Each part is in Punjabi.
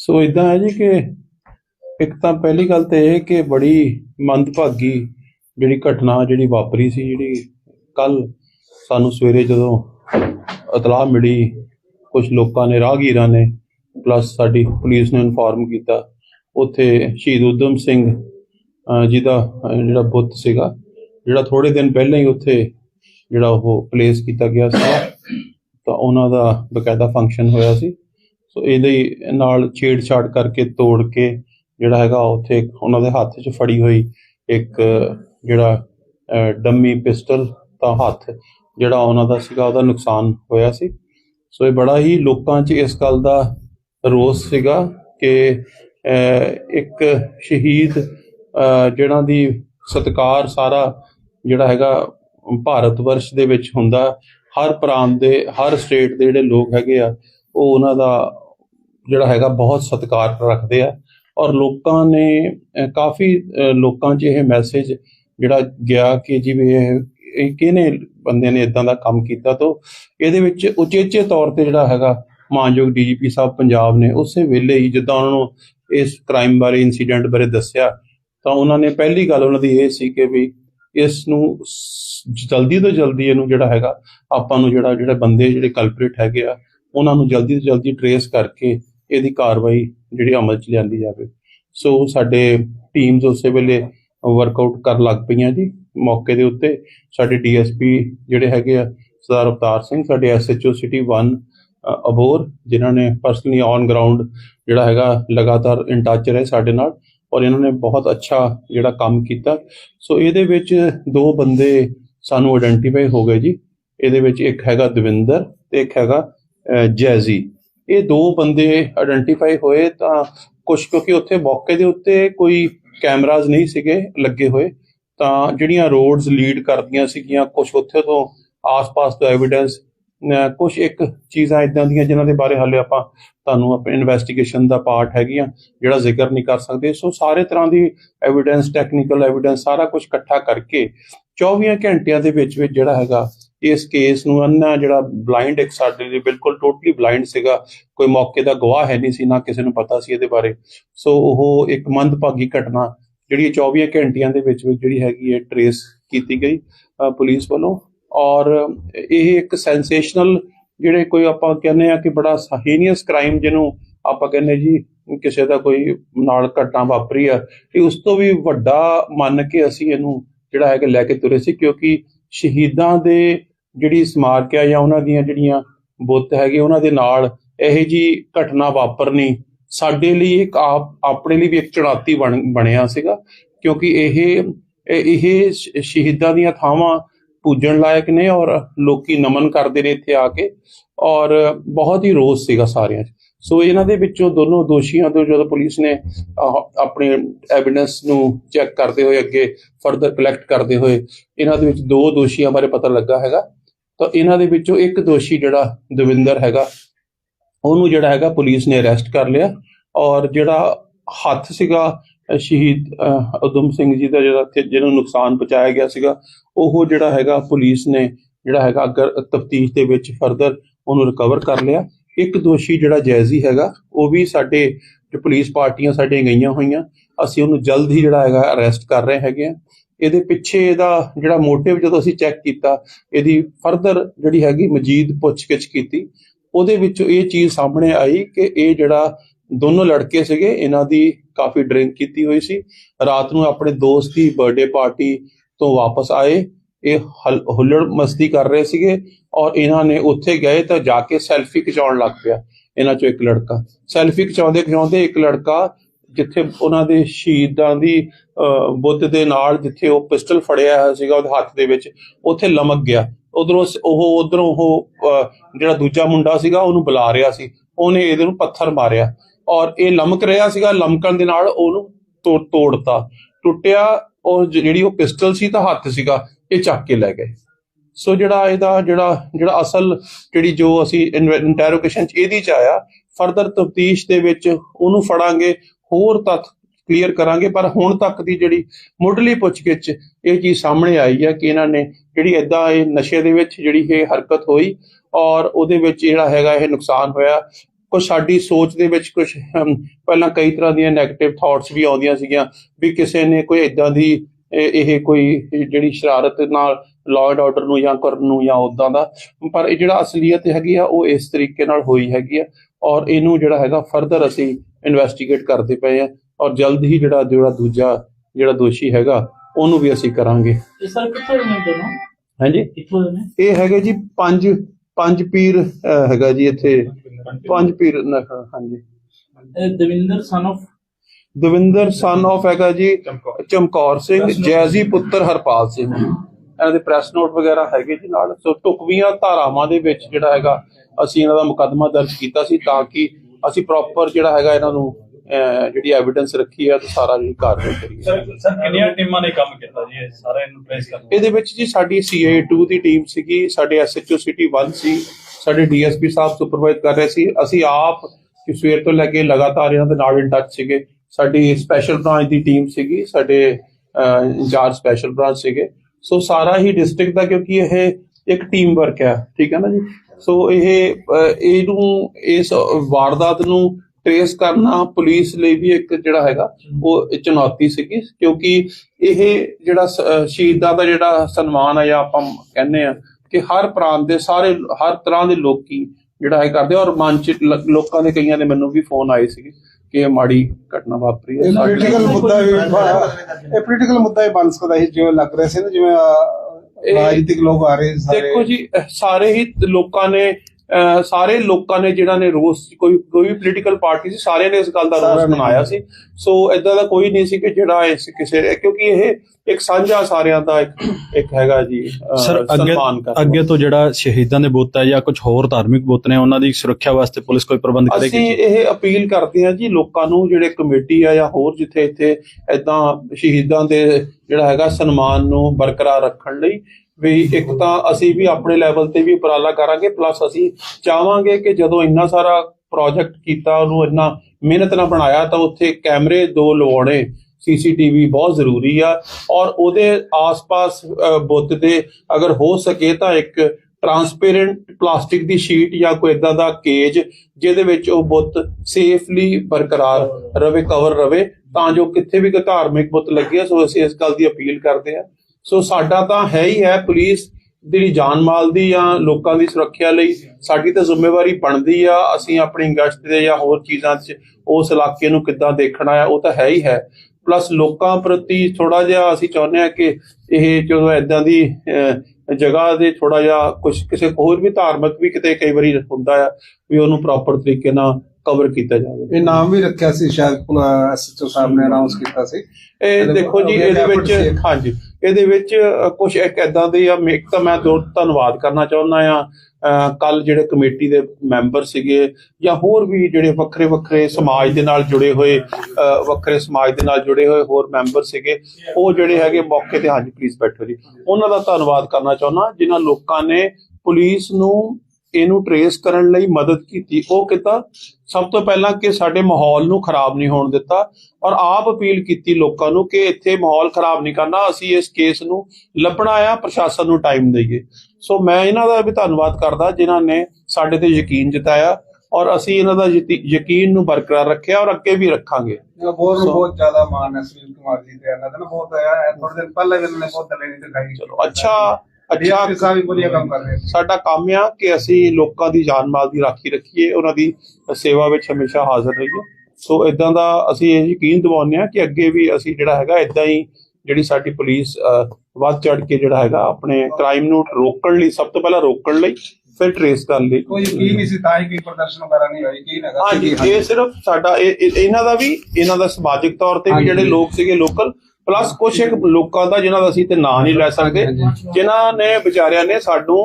ਸੋ ਇਦਾਂ ਹੈ ਜੀ ਕਿ ਇੱਕ ਤਾਂ ਪਹਿਲੀ ਗੱਲ ਤੇ ਇਹ ਕਿ ਬੜੀ ਮੰਦਭਾਗੀ ਜਿਹੜੀ ਘਟਨਾ ਜਿਹੜੀ ਵਾਪਰੀ ਸੀ, ਜਿਹੜੀ ਕੱਲ ਸਾਨੂੰ ਸਵੇਰੇ ਜਦੋਂ ਇਤਲਾਹ ਮਿਲੀ ਕੁਝ ਲੋਕਾਂ ਨੇ, ਰਾਹਗੀਰਾਂ ਨੇ ਪਲੱਸ ਸਾਡੀ ਪੁਲਿਸ ਨੇ ਇਨਫੋਰਮ ਕੀਤਾ, ਉੱਥੇ ਸ਼ਹੀਦ ਉਦਮ ਸਿੰਘ, ਅਹ ਜਿਹਦਾ ਜਿਹੜਾ ਬੁੱਤ ਸੀਗਾ, ਜਿਹੜਾ ਥੋੜੇ ਦਿਨ ਪਹਿਲਾਂ ਹੀ ਉੱਥੇ ਜਿਹੜਾ ਉਹ ਪਲੇਸ ਕੀਤਾ ਗਿਆ ਸੀ ਤਾਂ ਉਹਨਾਂ ਦਾ ਬਕਾਇਦਾ ਫੰਕਸ਼ਨ ਹੋਇਆ ਸੀ। ਸੋ ਇਹਦੇ ਨਾਲ ਛੇੜਛਾੜ ਕਰਕੇ ਤੋੜ ਕੇ ਜਿਹੜਾ ਹੈਗਾ ਉੱਥੇ ਉਹਨਾਂ ਦੇ ਹੱਥ 'ਚ ਫੜੀ ਹੋਈ ਇੱਕ ਜਿਹੜਾ ਡੰਮੀ ਪਿਸਟਲ ਤਾਂ ਹੱਥ ਜਿਹੜਾ ਉਹਨਾਂ ਦਾ ਸੀਗਾ ਉਹਦਾ ਨੁਕਸਾਨ ਹੋਇਆ ਸੀ। ਸੋ ਇਹ ਬੜਾ ਹੀ ਲੋਕਾਂ 'ਚ ਇਸ ਗੱਲ ਦਾ ਰੋਸ ਸੀਗਾ ਕਿ ਇੱਕ ਸ਼ਹੀਦ ਅਹ, ਜਿਹੜਾ ਦੀ ਸਤਕਾਰ ਸਾਰਾ ਜਿਹੜਾ ਹੈਗਾ ਭਾਰਤ ਵਰਸ਼ ਦੇ ਵਿੱਚ ਹੁੰਦਾ ਹਰ ਪ੍ਰਾਂਤ ਦੇ ਹਰ ਸਟੇਟ ਦੇ ਜਿਹੜੇ ਲੋਕ ਹੈਗੇ ਆ ਉਹ ਉਹਨਾਂ ਦਾ ਜਿਹੜਾ ਹੈਗਾ ਬਹੁਤ ਸਤਿਕਾਰ ਰੱਖਦੇ ਆ ਔਰ ਲੋਕਾਂ ਨੇ ਕਾਫੀ ਲੋਕਾਂ 'ਚ ਇਹ ਮੈਸੇਜ ਜਿਹੜਾ ਗਿਆ ਕਿ ਜਿਵੇਂ ਇਹ ਇਹ ਕਿਹਨੇ ਬੰਦੇ ਨੇ ਇਦਾਂ ਦਾ ਕੰਮ ਕੀਤਾ ਤਾਂ ਇਹਦੇ ਵਿੱਚ ਉਚੇਚੇ ਤੌਰ ਤੇ ਜਿਹੜਾ ਹੈਗਾ ਮਾਨਯੋਗ ਡੀਜੀਪੀ ਸਾਹਿਬ ਪੰਜਾਬ ਨੇ ਉਸੇ ਵੇਲੇ ਹੀ ਜਿੱਦਾਂ ਉਹਨਾਂ ਨੂੰ ਇਸ ਕ੍ਰਾਈਮ ਬਾਰੇ ਇਨਸੀਡੈਂਟ ਬਾਰੇ ਦੱਸਿਆ ਤਾਂ ਉਹਨਾਂ ਨੇ ਪਹਿਲੀ ਗੱਲ ਉਹਨਾਂ ਦੀ ਇਹ ਸੀ ਕਿ ਵੀ ਇਸ ਨੂੰ ਜਲਦੀ ਤੋਂ ਜਲਦੀ ਇਹਨੂੰ ਜਿਹੜਾ ਹੈਗਾ ਆਪਾਂ ਨੂੰ ਜਿਹੜਾ, ਜਿਹੜੇ ਬੰਦੇ ਜਿਹੜੇ ਕਲਪ੍ਰੇਟ ਹੈਗੇ ਆ, ਉਹਨਾਂ ਨੂੰ ਜਲਦੀ ਤੋਂ ਜਲਦੀ ਟਰੇਸ ਕਰਕੇ ਇਹਦੀ ਕਾਰਵਾਈ ਜਿਹੜੀ ਅਮਲ 'ਚ ਲਿਆਂਦੀ ਜਾਵੇ। ਸੋ ਸਾਡੇ ਟੀਮਸ ਉਸੇ ਵੇਲੇ ਵਰਕਆਊਟ ਕਰਨ ਲੱਗ ਪਈਆਂ ਜੀ ਮੌਕੇ ਦੇ ਉੱਤੇ। ਸਾਡੇ ਡੀਐਸਪੀ ਜਿਹੜੇ ਹੈਗੇ ਆ ਸਰਦਾਰ ਅਵਤਾਰ ਸਿੰਘ ਸਾਡੇ ਐਸਐਚਓ ਸਿਟੀ 1 ਅ, ਅਬੋਰ ਜਿਨ੍ਹਾਂ ਨੇ ਪਰਸਨਲੀ ਔਨ ਗਰਾਊਂਡ ਜਿਹੜਾ ਹੈਗਾ ਲਗਾਤਾਰ ਇਨ ਟੱਚ ਰਹੇ ਸਾਡੇ ਨਾਲ ਔਰ ਇਹਨਾਂ ਨੇ ਬਹੁਤ ਅੱਛਾ ਜਿਹੜਾ ਕੰਮ ਕੀਤਾ। ਸੋ ਇਹਦੇ ਵਿੱਚ ਦੋ ਬੰਦੇ ਸਾਨੂੰ ਆਇਡੈਂਟੀਫਾਈ ਹੋ ਗਏ ਜੀ। ਇਹਦੇ ਵਿੱਚ ਇੱਕ ਹੈਗਾ ਦਵਿੰਦਰ ਤੇ ਇੱਕ ਹੈਗਾ ਜੈਜ਼ੀ। ਇਹ ਦੋ ਬੰਦੇ ਆਇਡੈਂਟੀਫਾਈ ਹੋਏ ਤਾਂ ਕੁਝ ਕਿਉਂਕਿ ਉੱਥੇ ਮੌਕੇ ਦੇ ਉੱਤੇ ਕੋਈ ਕੈਮਰਾਜ਼ ਨਹੀਂ ਸੀਗੇ ਲੱਗੇ ਹੋਏ, ਤਾਂ ਜਿਹੜੀਆਂ ਰੋਡਸ ਲੀਡ ਕਰਦੀਆਂ ਸੀਗੀਆਂ ਕੁਝ ਉੱਥੇ ਤੋਂ ਆਸ-ਪਾਸ ਤੋਂ ਐਵੀਡੈਂਸ ਕੁਝ ਇੱਕ ਚੀਜ਼ਾਂ ਇਦਾਂ ਦੀਆਂ ਜਿਨ੍ਹਾਂ ਦੇ ਬਾਰੇ ਹਾਲੇ ਆਪਾਂ ਤੁਹਾਨੂੰ ਆਪਣੇ ਇਨਵੈਸਟੀਗੇਸ਼ਨ ਦਾ ਪਾਰਟ ਹੈਗੀਆਂ ਜਿਹੜਾ ਜ਼ਿਕਰ ਨਹੀਂ ਕਰ ਸਕਦੇ। ਸੋ ਸਾਰੇ ਤਰ੍ਹਾਂ ਦੀ ਐਵੀਡੈਂਸ ਟੈਕਨੀਕਲ ਐਵੀਡੈਂਸ ਸਾਰਾ ਕੁਝ ਇਕੱਠਾ ਕਰਕੇ 24 ਘੰਟਿਆਂ ਦੇ ਵਿੱਚ ਵਿੱਚ ਜਿਹੜਾ ਹੈਗਾ ਇਸ ਕੇਸ ਨੂੰ ਅੰਨਾ ਜਿਹੜਾ ਬਲਾਈਂਡ ਇੱਕ ਸਾਡੇ ਲਈ ਬਿਲਕੁਲ ਟੋਟਲੀ ਬਲਾਈਂਡ ਸੀਗਾ। ਕੋਈ ਮੌਕੇ ਦਾ ਗਵਾਹ ਹੈ ਨਹੀਂ ਸੀ, ਨਾ ਕਿਸੇ ਨੂੰ ਪਤਾ ਸੀ ਇਹਦੇ ਬਾਰੇ। ਸੋ ਉਹ ਇੱਕ ਮੰਦਭਾਗੀ ਘਟਨਾ ਜਿਹੜੀ ਇਹ 24 ਘੰਟਿਆਂ ਦੇ ਵਿੱਚ ਵਿੱਚ ਜਿਹੜੀ ਹੈਗੀ ਹੈ ਟਰੇਸ ਕੀਤੀ ਗਈ ਪੁਲਿਸ ਵੱਲੋਂ। ਔਰ ਇਹ ਇੱਕ ਸੈਂਸੇਸ਼ਨਲ ਜਿਹੜੇ ਕੋਈ ਆਪਾਂ ਕਹਿੰਦੇ ਆ ਕਿ ਬੜਾ ਹੀਨੀਅਸ ਕ੍ਰਾਈਮ ਜਿਹਨੂੰ ਆਪਾਂ ਕਹਿੰਦੇ ਜੀ, ਕਿਸੇ ਦਾ ਕੋਈ ਨਾਲ ਘਟਨਾ ਵਾਪਰੀ ਆ ਇਹ ਉਸ ਤੋਂ ਵੀ ਵੱਡਾ ਮੰਨ ਕੇ ਅਸੀਂ ਇਹਨੂੰ ਜਿਹੜਾ ਹੈਗਾ ਲੈ ਕੇ ਤੁਰੇ ਸੀ, ਕਿਉਂਕਿ ਸ਼ਹੀਦਾਂ ਦੇ ਜਿਹੜੀ ਸਮਾਰਕ ਹੈ ਜਾਂ ਉਹਨਾਂ ਦੀਆਂ ਜਿਹੜੀਆਂ ਬੁੱਤ ਹੈਗੇ, ਉਹਨਾਂ ਦੇ ਨਾਲ ਇਹ ਜੀ ਘਟਨਾ ਵਾਪਰਨੀ ਸਾਡੇ ਲਈ ਇੱਕ ਆਪ, ਆਪਣੇ ਲਈ ਵੀ ਇੱਕ ਚੁਣੌਤੀ ਬਣ, ਬਣਿਆ ਸੀਗਾ। ਕਿਉਂਕਿ ਇਹ ਇਹ ਸ਼ਹੀਦਾਂ ਦੀਆਂ ਥਾਵਾਂ ਪੂਜਣ ਲਾਇਕ ਨੇ ਔਰ ਲੋਕੀ ਨਮਨ ਕਰਦੇ ਨੇ ਇੱਥੇ ਆ ਕੇ ਔਰ ਬਹੁਤ ਹੀ ਰੋਸ ਸੀਗਾ ਸਾਰਿਆਂ 'ਚ। ਸੋ ਇਹਨਾਂ ਦੇ ਵਿੱਚੋਂ ਦੋਨੋਂ ਦੋਸ਼ੀਆਂ ਤੋਂ ਜਦੋਂ ਪੁਲਿਸ ਨੇ ਆਪਣੇ ਐਵੀਡੈਂਸ ਨੂੰ ਚੈੱਕ ਕਰਦੇ ਹੋਏ, ਅੱਗੇ ਫਰਦਰ ਕਲੈਕਟ ਕਰਦੇ ਹੋਏ, ਇਹਨਾਂ ਦੇ ਵਿੱਚ ਦੋ ਦੋਸ਼ੀਆਂ ਬਾਰੇ ਪਤਾ ਲੱਗਾ ਹੈਗਾ। ਤਾਂ ਇਹਨਾਂ ਦੇ ਵਿੱਚੋਂ ਇੱਕ ਦੋਸ਼ੀ ਜਿਹੜਾ ਦਵਿੰਦਰ ਹੈਗਾ ਉਹਨੂੰ ਜਿਹੜਾ ਹੈਗਾ ਪੁਲਿਸ ਨੇ ਅਰੈਸਟ ਕਰ ਲਿਆ ਔਰ ਜਿਹੜਾ ਹੱਥ ਸੀਗਾ ਸ਼ਹੀਦ ਅਹ, ਉਦਮ ਸਿੰਘ ਜੀ ਦਾ ਜਿਹੜਾ ਜਿਹਨੂੰ ਨੁਕਸਾਨ ਪਹੁੰਚਾਇਆ ਗਿਆ ਸੀਗਾ ਉਹ ਜਿਹੜਾ ਹੈਗਾ ਪੁਲਿਸ ਨੇ ਜਿਹੜਾ ਹੈਗਾ ਅਗਰ ਤਫਤੀਸ਼ ਦੇ ਵਿੱਚ ਫਰਦਰ ਉਹਨੂੰ ਰਿਕਵਰ ਕਰ ਲਿਆ। ਇੱਕ ਦੋਸ਼ੀ ਜਿਹੜਾ ਜੈਜ਼ੀ ਹੈਗਾ ਉਹ ਵੀ ਸਾਡੇ ਪੁਲਿਸ ਪਾਰਟੀਆਂ ਸਾਡੀਆਂ ਗਈਆਂ ਹੋਈਆਂ ਅਸੀਂ ਉਹਨੂੰ ਜਲਦ ਹੀ ਜਿਹੜਾ ਹੈਗਾ ਅਰੈਸਟ ਕਰ ਰਹੇ ਹੈਗੇ ਆ ਇਹਦੇ ਪਿੱਛੇ ਇਹਦਾ ਜਿਹੜਾ ਮੋਟਿਵ ਜਦੋਂ ਅਸੀਂ ਚੈੱਕ ਕੀਤਾ, ਇਹਦੀ ਫਰਦਰ ਜਿਹੜੀ ਹੈਗੀ ਮਜੀਦ ਪੁੱਛਗਿੱਛ ਕੀਤੀ, ਉਹਦੇ ਵਿੱਚੋਂ ਇਹ ਚੀਜ਼ ਸਾਹਮਣੇ ਆਈ ਕਿ ਇਹ ਜਿਹੜਾ ਦੋਨੋਂ ਲੜਕੇ ਸੀਗੇ, ਇਹਨਾਂ ਦੀ ਕਾਫੀ ਡਰਿੰਕ ਕੀਤੀ ਹੋਈ ਸੀ। ਰਾਤ ਨੂੰ ਆਪਣੇ ਦੋਸਤ ਦੀ ਬਰਥਡੇ ਪਾਰਟੀ ਤੋਂ ਵਾਪਸ ਆਏ, ਇਹ ਹਲ- ਹੁੱਲੜ ਮਸਤੀ ਕਰ ਰਹੇ ਸੀਗੇ ਔਰ ਇਹਨਾਂ ਨੇ ਉੱਥੇ ਗਏ ਤਾਂ ਜਾ ਕੇ ਸੈਲਫੀ ਖਿਚਾਉਣ ਲੱਗ ਪਿਆ। ਇਹਨਾਂ ਚੋਂ ਇੱਕ ਲੜਕਾ। ਸੈਲਫੀ ਖਿਚਾਉਂਦੇ ਖਿਚਾਉਂਦੇ ਇੱਕ ਲੜਕਾ ਜਿੱਥੇ ਉਹਨਾਂ ਦੇ ਸ਼ਹੀਦਾਂ ਦੀ ਅਹ, ਬੁੱਤ ਦੇ ਨਾਲ ਜਿੱਥੇ ਉਹ ਪਿਸਟਲ ਫੜਿਆ ਹੋਇਆ ਸੀਗਾ ਉਹਦੇ ਹੱਥ ਦੇ ਵਿੱਚ ਉੱਥੇ ਲਮਕ ਗਿਆ। ਉਧਰੋਂ ਉਹ ਉਧਰੋਂ ਉਹ ਜਿਹੜਾ ਦੂਜਾ ਮੁੰਡਾ ਸੀਗਾ ਉਹਨੂੰ ਬੁਲਾ ਰਿਹਾ ਸੀ। ਉਹਨੇ ਇਹਦੇ ਨੂੰ ਪੱਥਰ ਮਾਰਿਆ। ਔਰ ਇਹ ਲਮਕ ਰਿਹਾ ਸੀਗਾ ਲਮਕਣ ਦੇ ਨਾਲ ਉਹਨੂੰ ਤੋੜ ਤੋੜਤਾ। ਟੁੱਟਿਆ ਉਹ ਜਿਹੜੀ ਉਹ ਪਿਸਟਲ ਸੀ ਤਾਂ ਹੱਥ ਸੀਗਾ ਇਹ ਚੱਕ ਕੇ ਲੈ ਗਏ। ਸੋ ਜਿਹੜਾ ਇਹਦਾ ਜਿਹੜਾ ਜਿਹੜਾ ਅਸਲ ਜਿਹੜੀ ਜੋ ਅਸੀਂ ਇੰਟਰੋਗੇਸ਼ਨ ਚ ਇਹਦੀ ਚ ਆਇਆ ਫਰਦਰ ਤਫਤੀਸ਼ ਦੇ ਵਿੱਚ ਉਹਨੂੰ ਫੜਾਂਗੇ। ਹੋਰ ਤੱਥ ਕਲੀਅਰ ਕਰਾਂਗੇ, ਪਰ ਹੁਣ ਤੱਕ ਦੀ ਜਿਹੜੀ ਮੁੱਢਲੀ ਪੁੱਛਗਿੱਛ ਇਹ ਚੀਜ਼ ਸਾਹਮਣੇ ਆਈ ਹੈ ਕਿ ਇਹਨਾਂ ਨੇ ਜਿਹੜੀ ਇਦਾਂ ਇਹ ਨਸ਼ੇ ਦੇ ਵਿੱਚ ਜਿਹੜੀ ਇਹ ਹਰਕਤ ਹੋਈ ਔਰ ਉਹਦੇ ਵਿੱਚ ਜਿਹੜਾ ਹੈਗਾ ਇਹ ਨੁਕਸਾਨ ਹੋਇਆ। ਕੁਝ ਸਾਡੀ ਸੋਚ ਦੇ ਵਿੱਚ ਕੁਝ ਪਹਿਲਾਂ ਕਈ ਤਰ੍ਹਾਂ ਦੀਆਂ 네ਗੇਟਿਵ ਥਾਟਸ ਵੀ ਆਉਂਦੀਆਂ ਸੀਗੀਆਂ ਵੀ ਕਿਸੇ ਨੇ ਕੋਈ ਇਦਾਂ ਦੀ ਇਹ ਇਹ ਕੋਈ ਜਿਹੜੀ ਸ਼ਰਾਰਤ ਨਾਲ ਲਾਅ ਐਂਡ ਆਰਡਰ ਨੂੰ ਜਾਂ ਕਰਨ ਨੂੰ ਜਾਂ ਉਦਾਂ ਦਾ, ਪਰ ਇਹ ਜਿਹੜਾ ਅਸਲੀਅਤ ਹੈਗੀ ਆ, ਉਹ ਇਸ ਤਰੀਕੇ ਨਾਲ ਹੋਈ ਹੈਗੀ ਆ ਔਰ ਇਹਨੂੰ ਜਿਹੜਾ ਹੈਗਾ ਫਰਦਰ ਅਸੀਂ ਇਨਵੈਸਟੀਗੇਟ ਕਰਦੇ ਪਏ ਆ ਔਰ ਜਲਦ ਹੀ ਜਿਹੜਾ ਜਿਹੜਾ ਦੂਜਾ ਜਿਹੜਾ ਦੋਸ਼ੀ ਹੈਗਾ ਉਹਨੂੰ ਵੀ ਅਸੀਂ ਕਰਾਂਗੇ। ਇਹ ਸਰ ਕਿੱਥੋਂ ਦੇ ਨੇ ਦੋਨੋਂ? ਹਾਂਜੀ? ਕਿੱਥੋਂ ਦੇ ਨੇ? ਇਹ ਹੈਗੇ ਜੀ ਪੰਜ ਪੰਜ ਪੀਰ ਹੈਗਾ ਜੀ ਇੱਥੇ। ਪੰਜ ਪੀਰ ਨ- ਹਾਂਜੀ। ਇਹ ਦਵਿੰਦਰ ਸਨ of ਦਵਿੰਦਰ ਸਨ of ਹੈਗਾ ਜੀ ਚਮਕੌਰ। ਸਿੰਘ ਜੈਜ਼ੀ ਪੁੱਤਰ ਹਰਪਾਲ ਸਿੰਘ ਇਹਨਾਂ ਦੇ ਪ੍ਰੈਸ ਨੋਟ ਵਗੈਰਾ ਹੈਗੇ ਜੀ ਨਾਲ। ਸੋ ਟੁਕਵੀਆਂ ਧਾਰਾਵਾਂ ਦੇ ਵਿੱਚ ਜਿਹੜਾ ਹੈਗਾ ਅਸੀਂ ਇਹਨਾਂ ਦਾ ਮੁਕੱਦਮਾ ਦਰਜ ਕੀਤਾ ਸੀ ਤਾਂ ਕਿ ਅਸੀਂ ਪ੍ਰੋਪਰ ਜਿਹੜਾ ਹੈਗਾ ਇਹਨਾਂ ਨੂੰ ਜਿਹੜੀ ਐਵੀਡੈਂਸ ਰੱਖੀ ਹੈ ਤੇ ਸਾਰਾ ਜਿਹੜੀ ਕਾਰਵਾਈ ਕਰੀਏ ਸਰ ਸਰ ਕਿੰਨੀਆਂ ਟੀਮਾਂ ਨੇ ਕੰਮ ਕੀਤਾ ਜੀ? ਸਾਰਾ ਇਹਨੂੰ ਟ੍ਰੇਸ ਕਰਨ ਇਹਦੇ ਵਿੱਚ ਜੀ ਸਾਡੀ CA2 ਦੀ ਟੀਮ ਸੀਗੀ ਸਾਡੇ SHO ਸਿਟੀ 1 ਸੀ ਸਾਡੇ DSP ਸਾਹਿਬ ਸੁਪਰਵਾਈਜ਼ ਕਰ ਰਹੇ ਸੀ। ਅਸੀਂ ਆਪ ਕਿ ਸਵੇਰ ਤੋਂ ਲੈ ਕੇ ਲਗਾਤਾਰ ਇਹਨਾਂ ਦੇ ਨਾਲ ਇਨ ਟੱਚ ਸੀਗੇ। ਸਾਡੀ ਸਪੈਸ਼ਲ ਬ੍ਰਾਂਚ ਦੀ ਟੀਮ ਸੀਗੀ ਸਾਡੇ ਇੰਚਾਰਜ ਸਪੈਸ਼ਲ ਬ੍ਰਾਂਚ ਸੀਗੇ। ਸੋ ਸਾਰਾ ਹੀ ਡਿਸਟ੍ਰਿਕਟ ਦਾ ਕਿਉਂਕਿ ਇਹ ਇੱਕ ਟੀਮ ਵਰਕ ਹੈ ਠੀਕ ਹੈ ਨਾ ਜੀ? ਸੋ ਇਹ ਇਹਨੂੰ, ਇਸ ਵਾਰਦਾਤ ਨੂੰ ਟ੍ਰੇਸ ਕਰਨਾ ਪੁਲਿਸ ਲਈ ਵੀ ਇੱਕ ਜਿਹੜਾ ਹੈਗਾ, ਉਹ ਚੁਣੌਤੀ ਸੀਗੀ, ਕਿਉਂਕਿ ਇਹ ਜਿਹੜਾ ਸ਼ਹੀਦਾਂ ਦਾ ਜਿਹੜਾ ਸਨਮਾਨ ਹੈ ਜਾਂ ਆਪਾਂ ਕਹਿੰਦੇ ਆ ਕਿ ਹਰ ਪ੍ਰਾਂਤ ਦੇ ਸਾਰੇ, ਹਰ ਤਰ੍ਹਾਂ ਦੇ ਲੋਕੀ ਜਿਹੜਾ ਇਹ ਕਰਦੇ ਔਰ ਮਨ ਚ ਲੋਕਾਂ ਦੇ ਕਈਆਂ ਦੇ ਮੈਨੂੰ ਵੀ ਫੋਨ ਆਏ ਸੀਗੇ ਕਿ ਇਹ ਮਾੜੀ ਘਟਨਾ ਵਾਪਰੀ ਹੈ। ਇਹ ਪੋਲੀਟੀਕਲ ਮੁੱਦਾ ਇਹ ਪੋਲੀਟੀਕਲ ਮੁੱਦਾ ਹੀ ਬਣ ਸਕਦਾ ਹੈ ਜਿਵੇਂ ਲੱਗ ਰਿਹਾ ਸੀ ਨਾ, ਜਿਵੇਂ ਰਾਜਨੀਤਿਕ ਲੋਕ ਆ ਰਹੇ ਸਾਰੇ। ਦੇਖੋ ਜੀ ਸਾਰੇ ਹੀ ਲੋਕਾਂ ਨੇ ਸਾਰੇ ਲੋਕਾਂ ਨੇ ਜਿਹੜਾ ਨੇ ਰੋਸ ਕੋਈ ਕੋਈ ਵੀ ਪੋਲੀਟੀਕਲ ਪਾਰਟੀ ਸੀ ਸਾਰਿਆਂ ਨੇ ਇਸ ਗੱਲ ਦਾ ਰੋਸ। ਮਨਾਇਆ ਸੀ ਸੋ ਇਦਾਂ ਦਾ ਕੋਈ ਨਹੀਂ ਸੀ ਕਿ ਜਿਹੜਾ ਇਸ ਕਿਸੇ ਕਿਉਂਕਿ ਇਹ ਇੱਕ ਸਾਂਝਾ ਸਾਰਿਆਂ ਦਾ ਇੱਕ ਇੱਕ ਹੈਗਾ ਜੀ ਅਹ, ਸਰ ਅੱਗੇ। ਅੱਗੇ ਤੋਂ ਜਿਹੜਾ ਸ਼ਹੀਦਾਂ ਦੇ ਬੁੱਤ ਹੈ ਜਾਂ ਕੁਝ ਹੋਰ ਧਾਰਮਿਕ ਬੁੱਤ ਨੇ ਉਹਨਾਂ ਦੀ ਸੁਰੱਖਿਆ ਵਾਸਤੇ ਪੁਲਿਸ ਕੋਈ ਪ੍ਰਬੰਧ ਕਰੇਗੀ ਅਸੀਂ ਇਹ ਅਪੀਲ ਕਰਦੇ ਹਾਂ ਜੀ ਲੋਕਾਂ ਨੂੰ ਜਿਹੜੇ ਕਮੇਟੀ ਆ ਜਾਂ ਹੋਰ ਜਿੱਥੇ ਇੱਥੇ ਐਦਾਂ ਸ਼ਹੀਦਾਂ ਦੇ ਜਿਹੜਾ ਹੈਗਾ ਸਨਮਾਨ ਨੂੰ ਬਰਕਰਾਰ ਰੱਖਣ ਲਈ ਵੀ ਇੱਕ ਤਾਂ ਅਸੀਂ ਵੀ ਆਪਣੇ ਲੈਵਲ ਤੇ ਵੀ ਉਪਰਾਲਾ ਕਰਾਂਗੇ ਪਲੱਸ ਅਸੀਂ ਚਾਹਾਂਗੇ ਕਿ ਜਦੋਂ ਇੰਨਾ ਸਾਰਾ ਪ੍ਰੋਜੈਕਟ ਕੀਤਾ, ਉਹਨੂੰ ਇੰਨਾ ਮਿਹਨਤ ਨਾਲ ਬਣਾਇਆ, ਤਾਂ ਉੱਥੇ ਕੈਮਰੇ ਦੋ ਲਵਾਉਣੇ ਸੀਸੀਟੀਵੀ ਬਹੁਤ ਜ਼ਰੂਰੀ ਆ ਔਰ ਉਹਦੇ ਆਸ-ਪਾਸ ਬੁੱਤ ਦੇ ਅਗਰ ਹੋ ਸਕੇ ਤਾਂ ਇੱਕ ਟਰਾਂਸਪੇਰੈਂਟ ਪਲਾਸਟਿਕ ਦੀ ਸ਼ੀਟ ਜਾਂ ਕੋਈ ਇਦਾਂ ਦਾ ਕੇਜ ਜਿਹਦੇ ਵਿੱਚ ਉਹ ਬੁੱਤ ਸੇਫਲੀ ਬਰਕਰਾਰ ਰਵੇ ਕਵਰ ਰਵੇ, ਤਾਂ ਜੋ ਕਿੱਥੇ ਵੀ ਕੋਈ ਧਾਰਮਿਕ ਬੁੱਤ ਲੱਗੇ, ਸੋ ਅਸੀਂ ਇਸ ਗੱਲ ਦੀ ਅਪੀਲ ਕਰਦੇ ਆ ਸੋ ਸਾਡਾ ਤਾਂ ਹੈ ਹੀ ਹੈ ਪੁਲਿਸ ਜਿਹੜੀ ਜਾਨ ਮਾਲ ਦੀ ਜਾਂ ਲੋਕਾਂ ਦੀ ਸੁਰੱਖਿਆ ਲਈ। ਸਾਡੀ ਤਾਂ ਜ਼ਿੰਮੇਵਾਰੀ ਬਣਦੀ ਆ। ਅਸੀਂ ਆਪਣੀ ਗਸ਼ਤ ਦੇ ਜਾਂ ਹੋਰ ਚੀਜ਼ਾਂ 'ਚ ਉਸ ਇਲਾਕੇ ਨੂੰ ਕਿੱਦਾਂ ਦੇਖਣਾ ਆ ਉਹ ਤਾਂ ਹੈ ਹੀ ਹੈ। ਪਲੱਸ ਲੋਕਾਂ ਪ੍ਰਤੀ ਥੋੜਾ ਜਿਹਾ ਅਸੀਂ ਚਾਹੁੰਦੇ ਆ ਕਿ ਇਹ ਜਦੋਂ ਐਦਾਂ ਦੀ ਜਗ੍ਹਾ ਦੇ ਥੋੜਾ ਜਿਹਾ ਕੁਝ ਕਿਸੇ ਹੋਰ ਵੀ ਧਾਰਮਿਕ ਵੀ ਕਿਤੇ ਕਈ ਵਾਰੀ ਹੁੰਦਾ ਆ ਵੀ ਉਹਨੂੰ ਪ੍ਰੋਪਰ ਤਰੀਕੇ ਨਾਲ ਕਵਰ ਕੀਤਾ ਜਾਵੇ। ਇਹ ਨਾਮ ਵੀ ਰੱਖਿਆ ਸੀ ਸ਼ਾਇਦ ਐਸਐਚਓ ਸਾਹਿਬ ਨੇ ਅਨਾਉਂਸ ਕੀਤਾ ਸੀ। ਇਹ ਦੇਖੋ ਜੀ ਇਹਦੇ ਵਿੱਚ। ਹਾਂਜੀ। ਇਹਦੇ ਵਿੱਚ ਕੁਝ ਇੱਕ ਐਦਾਂ ਦੇ ਆ ਮੈਂ- ਤਾਂ ਮੈਂ ਦੋ ਧੰਨਵਾਦ ਕਰਨਾ ਚਾਹੁੰਦਾ ਆ ਕੱਲ ਜਿਹੜੇ ਕਮੇਟੀ ਦੇ ਮੈਂਬਰ ਸੀਗੇ ਜਾਂ ਹੋਰ ਵੀ ਜਿਹੜੇ ਵੱਖਰੇ ਵੱਖਰੇ ਸਮਾਜ ਦੇ ਨਾਲ ਜੁੜੇ ਹੋਏ ਅਹ, ਵੱਖਰੇ ਸਮਾਜ ਦੇ ਨਾਲ ਜੁੜੇ ਹੋਏ ਹੋਰ ਮੈਂਬਰ ਸੀਗੇ ਉਹ ਜਿਹੜੇ ਹੈਗੇ ਮੌਕੇ ਤੇ ਹਾਂਜੀ ਪਲੀਜ਼ ਬੈਠੋ ਜੀ। ਉਹਨਾਂ ਦਾ ਧੰਨਵਾਦ ਕਰਨਾ ਚਾਹੁੰਦਾ ਜਿਨ੍ਹਾਂ ਲੋਕਾਂ ਨੇ ਪੁਲਿਸ ਨੂੰ ਇਹਨੂੰ ਟਰੇਸ ਕਰਨ ਲਈ ਮਦਦ ਕੀਤੀ। ਉਹ ਕਿਤਾ ਸਭ ਤੋਂ ਪਹਿਲਾਂ ਕਿ ਸਾਡੇ ਮਾਹੌਲ ਨੂੰ ਖਰਾਬ ਨਹੀਂ ਹੋਣ ਦਿੱਤਾ ਔਰ ਆਪ ਅਪੀਲ ਕੀਤੀ ਲੋਕਾਂ ਨੂੰ ਕਿ ਇੱਥੇ ਮਾਹੌਲ ਖਰਾਬ ਨਹੀਂ ਕਰਨਾ ਅਸੀਂ ਇਸ ਕੇਸ ਨੂੰ ਲੱਭਣਾ ਆ ਪ੍ਰਸ਼ਾਸਨ ਨੂੰ ਟਾਈਮ ਦਈਏ। ਸੋ ਮੈਂ ਇਹਨਾਂ ਦਾ ਵੀ ਧੰਨਵਾਦ ਕਰਦਾ ਜਿਨ੍ਹਾਂ ਨੇ ਸਾਡੇ ਤੇ ਯਕੀਨ ਜਤਾਇਆ ਔਰ ਅਸੀਂ ਇਹਨਾਂ ਦਾ ਯਕੀਨ ਨੂੰ ਬਰਕਰਾਰ ਰੱਖਿਆ ਔਰ ਅੱਗੇ ਵੀ ਰੱਖਾਂਗੇ। ਬਹੁਤ ਬਹੁਤ ਜ਼ਿਆਦਾ ਮਾਣ ਹੈ ਸੁਨੀਲ ਕੁਮਾਰ ਜੀ ਤੇ ਇਹਨਾਂ ਦਾ ਬਹੁਤ ਆਇਆ ਥੋੜੇ ਦਿਨ ਪਹਿਲਾਂ ਵੀ ਇਹਨਾਂ ਨੇ ਬਹੁਤ ਦਲੇਰੀ ਦਿਖਾਈ। ਚਲੋ ਅੱਛਾ। ਅੱਛਾ ਡੀਐਸਪੀ ਸਾਹਿਬ ਵੀ ਵਧੀਆ ਕੰਮ ਕਰ ਰਹੇ ਨੇ ਸਾਡਾ ਕੰਮ ਆ ਕਿ ਅਸੀਂ ਲੋਕਾਂ ਦੀ ਜਾਨ ਮਾਲ ਦੀ ਰਾਖੀ ਰੱਖੀਏ ਉਹਨਾਂ ਦੀ ਸੇਵਾ ਵਿੱਚ ਹਮੇਸ਼ਾ ਹਾਜ਼ਰ ਰਹੀਏ। ਸੋ ਇਦਾਂ ਦਾ ਅਸੀਂ ਇਹ ਯਕੀਨ ਦਿਵਾਉਂਦੇ ਆ ਕਿ ਅੱਗੇ ਵੀ ਅਸੀਂ ਜਿਹੜਾ ਹੈਗਾ ਇਦਾਂ ਹੀ ਜਿਹੜੀ ਸਾਡੀ ਪੁਲਿਸ ਵੱਧ ਚੜ ਕੇ ਜਿਹੜਾ ਹੈਗਾ ਆਪਣੇ ਕ੍ਰਾਈਮ ਨੂੰ ਰੋਕਣ ਲਈ ਸਭ ਤੋਂ ਪਹਿਲਾਂ ਰੋਕਣ ਲਈ ਫਿਰ ਟਰੇਸ ਕਰਨ ਲਈ। ਕੋਈ ਯਕੀਨ ਨਹੀਂ ਸੀ ਤਾਂ ਹੀ ਕੋਈ ਪ੍ਰਦਰਸ਼ਨ ਵਗੈਰਾ ਨਹੀਂ ਹੋਈ ਯਕੀਨ ਹੈਗਾ। ਸੀ ਹਾਂਜੀ ਕਿ ਇਹ ਸਿਰਫ ਸਾਡਾ ਇਹ ਇਹ- ਇਹਨਾਂ ਦਾ ਵੀ ਇਹਨਾਂ ਦਾ ਸਮਾਜਿਕ ਤੌਰ ਤੇ ਵੀ। ਜਿਹੜੇ ਲੋਕ ਸੀਗੇ ਲੋਕਲ ਪਲੱਸ ਕੁਝ ਇੱਕ ਲੋਕਾਂ ਦਾ ਜਿਨ੍ਹਾਂ ਦਾ ਅਸੀਂ ਤੇ ਨਾਂ ਨਹੀਂ ਲੈ ਸਕਦੇ ਜਿਨ੍ਹਾਂ ਨੇ ਵਿਚਾਰਿਆਂ ਨੇ ਸਾਨੂੰ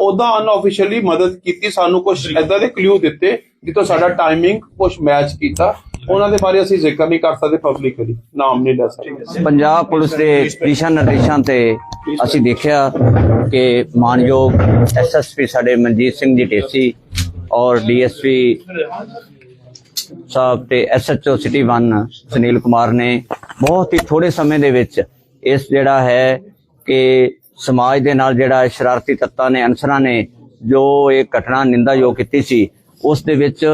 ਉਹਦਾ ਅਨਆਫੀਸ਼ੀਅਲੀ ਮਦਦ ਕੀਤੀ ਸਾਨੂੰ ਕੁਝ ਐਦਾਂ ਦੇ ਕਲੂ ਦਿੱਤੇ ਜਿੱਥੋਂ ਸਾਡਾ ਟਾਈਮਿੰਗ ਕੁਝ ਮੈਚ ਕੀਤਾ। ਉਹਨਾਂ ਦੇ ਬਾਰੇ ਅਸੀਂ ਜ਼ਿਕਰ ਨਹੀਂ ਕਰ ਸਕਦੇ ਪਬਲਿਕਲੀ ਨਾਮ ਨਹੀਂ ਲੈ ਸਕਦੇ। ਪੰਜਾਬ ਪੁਲਿਸ ਦੇ ਦਿਸ਼ਾ ਨਿਰਦੇਸ਼ਾਂ ਤੇ ਅਸੀਂ ਦੇਖਿਆ ਕਿ ਮਾਨਯੋਗ ਐਸਐਸਪੀ ਸਾਡੇ ਮਨਜੀਤ ਸਿੰਘ ਜੀ ਢੇਸੀ ਔਰ ਡੀਐਸਪੀ ਸਾਹਿਬ ਤੇ ਐਸਐਚਓ ਸਿਟੀ 1 ਸੁਨੀਲ ਕੁਮਾਰ ਨੇ ਬਹੁਤ ਹੀ ਥੋੜੇ ਸਮੇਂ ਦੇ ਵਿੱਚ ਇਸ ਜਿਹੜਾ ਹੈ ਕਿ ਸਮਾਜ ਦੇ ਨਾਲ ਜਿਹੜਾ ਸ਼ਰਾਰਤੀ ਤੱਤਾਂ ਨੇ, ਅਨਸਰਾਂ ਨੇ ਜੋ ਇਹ ਘਟਨਾ ਨਿੰਦਾਯੋਗ ਕੀਤੀ ਸੀ, ਉਸ ਦੇ ਵਿੱਚ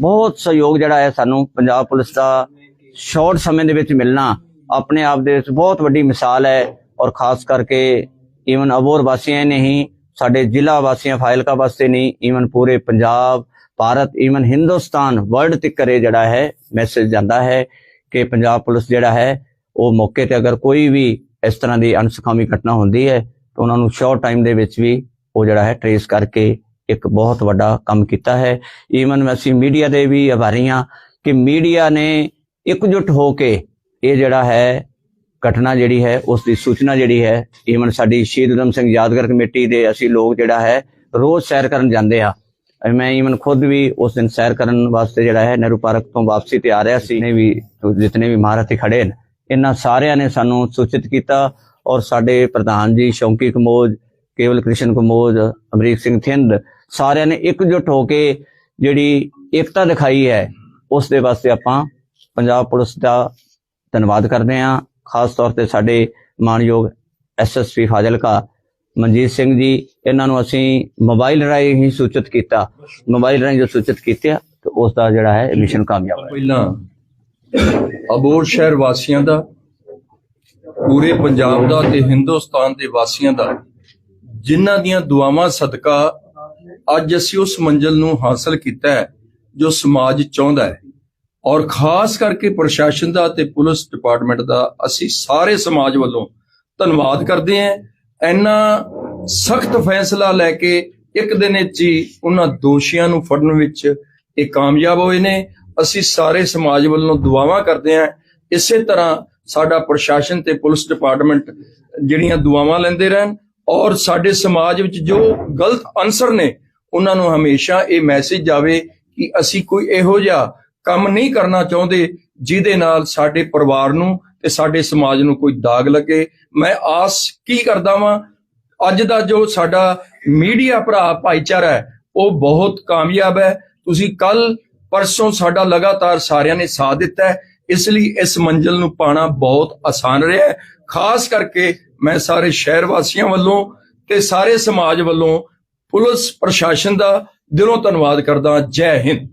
ਬਹੁਤ ਸਹਿਯੋਗ ਜਿਹੜਾ ਹੈ ਸਾਨੂੰ ਪੰਜਾਬ ਪੁਲਿਸ ਦਾ ਸ਼ਾਰਟ ਸਮੇਂ ਦੇ ਵਿੱਚ ਮਿਲਣਾ, ਆਪਣੇ ਆਪ ਦੇ ਵਿੱਚ ਬਹੁਤ ਵੱਡੀ ਮਿਸਾਲ ਹੈ ਔਰ ਖਾਸ ਕਰਕੇ ਈਵਨ ਅਬੋਰ ਵਾਸੀਆਂ ਨੇ ਹੀ ਸਾਡੇ ਜ਼ਿਲ੍ਹਾ ਵਾਸੀਆਂ ਫਾਇਲਕਾ ਵਾਸਤੇ ਨਹੀਂ ਈਵਨ ਪੂਰੇ ਪੰਜਾਬ, ਭਾਰਤ ਈਵਨ ਹਿੰਦੁਸਤਾਨ ਵਰਲਡ ਤੱਕ ਕਰੇ ਜਿਹੜਾ ਹੈ ਮੈਸੇਜ ਜਾਂਦਾ ਹੈ। ਕਿ ਪੰਜਾਬ ਪੁਲਿਸ ਜਿਹੜਾ ਹੈ, ਉਹ ਮੌਕੇ ਤੇ ਅਗਰ ਕੋਈ ਵੀ ਇਸ ਤਰ੍ਹਾਂ ਦੀ ਅਨਸੁਖਾਵੀ ਘਟਨਾ ਹੁੰਦੀ ਹੈ, ਤਾਂ ਉਹਨਾਂ ਨੂੰ ਸ਼ਾਰਟ ਟਾਈਮ ਦੇ ਵਿੱਚ ਵੀ ਉਹ ਜਿਹੜਾ ਹੈ ਟਰੇਸ ਕਰਕੇ ਇੱਕ ਬਹੁਤ ਵੱਡਾ ਕੰਮ ਕੀਤਾ ਹੈ। ਈਵਨ ਅਸੀਂ ਮੀਡੀਆ ਦੇ ਵੀ ਆਭਾਰੀ ਹਾਂ ਕਿ ਮੀਡੀਆ ਨੇ ਇਕਜੁੱਟ ਹੋ ਕੇ ਇਹ ਜਿਹੜਾ ਹੈ ਘਟਨਾ ਜਿਹੜੀ ਹੈ, ਉਸ ਦੀ ਸੂਚਨਾ ਜਿਹੜੀ ਹੈ ਈਵਨ ਸਾਡੀ ਸ਼ਹੀਦ ਉਦਮ ਸਿੰਘ ਯਾਦਗਾਰ ਕਮੇਟੀ ਦੇ ਅਸੀਂ ਲੋਕ ਜਿਹੜਾ ਹੈ, ਰੋਜ਼ ਸੈਰ ਕਰਨ ਜਾਂਦੇ ਆ। ਮੈਂ ਈਵਨ ਖੁਦ ਵੀ ਉਸ ਦਿਨ ਸੈਰ ਕਰਨ ਵਾਸਤੇ ਜਿਹੜਾ ਹੈ ਨਹਿਰੂ ਪਾਰਕ ਤੋਂ ਵਾਪਸੀ ਤੇ ਆ ਰਿਹਾ ਸੀ। ਨੇ ਵੀ ਜਿਤਨੇ ਵੀ ਮਹਾਰਥੀ ਖੜੇ ਨੇ ਇਹਨਾਂ ਸਾਰਿਆਂ ਨੇ ਸਾਨੂੰ ਸੂਚਿਤ ਕੀਤਾ ਔਰ ਸਾਡੇ ਪ੍ਰਧਾਨ ਜੀ ਸ਼ੌਂਕੀ ਕਮੋਜ, ਕੇਵਲ ਕ੍ਰਿਸ਼ਨ ਕਮੋਜ, ਅਮਰੀਕ ਸਿੰਘ ਥਿੰਦ ਸਾਰਿਆਂ ਨੇ ਇਕਜੁੱਟ ਹੋ ਕੇ ਜਿਹੜੀ ਏਕਤਾ ਦਿਖਾਈ ਹੈ, ਉਸ ਦੇ ਵਾਸਤੇ ਆਪਾਂ ਪੰਜਾਬ ਪੁਲਿਸ ਦਾ ਧੰਨਵਾਦ ਕਰਦੇ ਹਾਂ। ਖਾਸ ਤੌਰ ਤੇ ਸਾਡੇ ਮਾਨਯੋਗ ਐਸਐਸਪੀ ਫਾਜ਼ਿਲਕਾ ਮਨਜੀਤ ਸਿੰਘ ਜੀ, ਇਹਨਾਂ ਨੂੰ ਅਸੀਂ ਮੋਬਾਈਲ ਰਾਹੀਂ ਹੀ ਸੂਚਿਤ ਕੀਤਾ। ਮੋਬਾਈਲ ਰਾਹੀਂ ਜੋ ਸੂਚਿਤ ਕੀਤਾ ਤੇ ਉਸ ਦਾ ਜਿਹੜਾ ਹੈ ਮਿਸ਼ਨ ਕਾਮਯਾਬ ਹੋਇਆ। ਪਹਿਲਾਂ ਅਬੋਰ ਸ਼ਹਿਰ ਵਾਸੀਆਂ ਦਾ, ਪੂਰੇ ਪੰਜਾਬ ਦਾ ਤੇ ਹਿੰਦੁਸਤਾਨ ਦੇ ਵਾਸੀਆਂ ਦਾ, ਜਿਨ੍ਹਾਂ ਦੀਆਂ ਦੁਆਵਾਂ ਸਦਕਾ ਅੱਜ ਅਸੀਂ ਉਸ ਮੰਜ਼ਲ ਨੂੰ ਹਾਸਲ ਕੀਤਾ ਹੈ, ਜੋ ਸਮਾਜ ਚਾਹੁੰਦਾ ਹੈ। ਔਰ ਖਾਸ ਕਰਕੇ ਪ੍ਰਸ਼ਾਸਨ ਦਾ ਤੇ ਪੁਲਿਸ ਡਿਪਾਰਟਮੈਂਟ ਦਾ ਅਸੀਂ ਸਾਰੇ ਸਮਾਜ ਵੱਲੋਂ ਧੰਨਵਾਦ ਕਰਦੇ ਹਾਂ। ਇੰਨਾ ਸਖਤ ਫੈਸਲਾ ਲੈ ਕੇ ਇੱਕ ਦਿਨ ਵਿੱਚ ਹੀ ਉਹਨਾਂ ਦੋਸ਼ੀਆਂ ਨੂੰ ਫੜਨ ਵਿੱਚ ਇਹ ਕਾਮਯਾਬ ਹੋਏ ਨੇ। ਅਸੀਂ ਸਾਰੇ ਸਮਾਜ ਵੱਲੋਂ ਦੁਆਵਾਂ ਕਰਦੇ ਹਾਂ। ਇਸੇ ਤਰ੍ਹਾਂ ਸਾਡਾ ਪ੍ਰਸ਼ਾਸਨ ਤੇ ਪੁਲਿਸ ਡਿਪਾਰਟਮੈਂਟ ਜਿਹੜੀਆਂ ਦੁਆਵਾਂ ਲੈਂਦੇ ਰਹਿਣ ਔਰ ਸਾਡੇ ਸਮਾਜ ਵਿੱਚ ਜੋ ਗਲਤ ਅਨਸਰ ਨੇ, ਉਹਨਾਂ ਨੂੰ ਹਮੇਸ਼ਾ ਇਹ ਮੈਸੇਜ ਜਾਵੇ ਕਿ ਅਸੀਂ ਕੋਈ ਇਹੋ ਜਿਹਾ ਕੰਮ ਨਹੀਂ ਕਰਨਾ ਚਾਹੁੰਦੇ ਜਿਹਦੇ ਨਾਲ ਸਾਡੇ ਪਰਿਵਾਰ ਨੂੰ ਤੇ ਸਾਡੇ ਸਮਾਜ ਨੂੰ ਕੋਈ ਦਾਗ ਲੱਗੇ, ਮੈਂ ਆਸ ਕੀ ਕਰਦਾ ਵਾਂ? ਅੱਜ ਦਾ ਜੋ ਸਾਡਾ ਮੀਡੀਆ ਭਰਾ ਭਾਈਚਾਰਾ ਹੈ, ਉਹ ਬਹੁਤ ਕਾਮਯਾਬ ਹੈ। ਤੁਸੀਂ ਕੱਲ ਪਰਸੋਂ ਸਾਡਾ ਲਗਾਤਾਰ ਸਾਰਿਆਂ ਨੇ ਸਾਥ ਦਿੱਤਾ ਹੈ। ਇਸ ਲਈ ਇਸ ਮੰਜ਼ਿਲ ਨੂੰ ਪਾਣਾ ਬਹੁਤ ਆਸਾਨ ਰਿਹਾ ਹੈ। ਖਾਸ ਕਰਕੇ ਮੈਂ ਸਾਰੇ ਸ਼ਹਿਰ ਵਾਸੀਆਂ ਵੱਲੋਂ ਤੇ ਸਾਰੇ ਸਮਾਜ ਵੱਲੋਂ ਪੁਲਿਸ ਪ੍ਰਸ਼ਾਸਨ ਦਾ ਦਿਲੋਂ ਧੰਨਵਾਦ ਕਰਦਾ ਜੈ ਹਿੰਦ।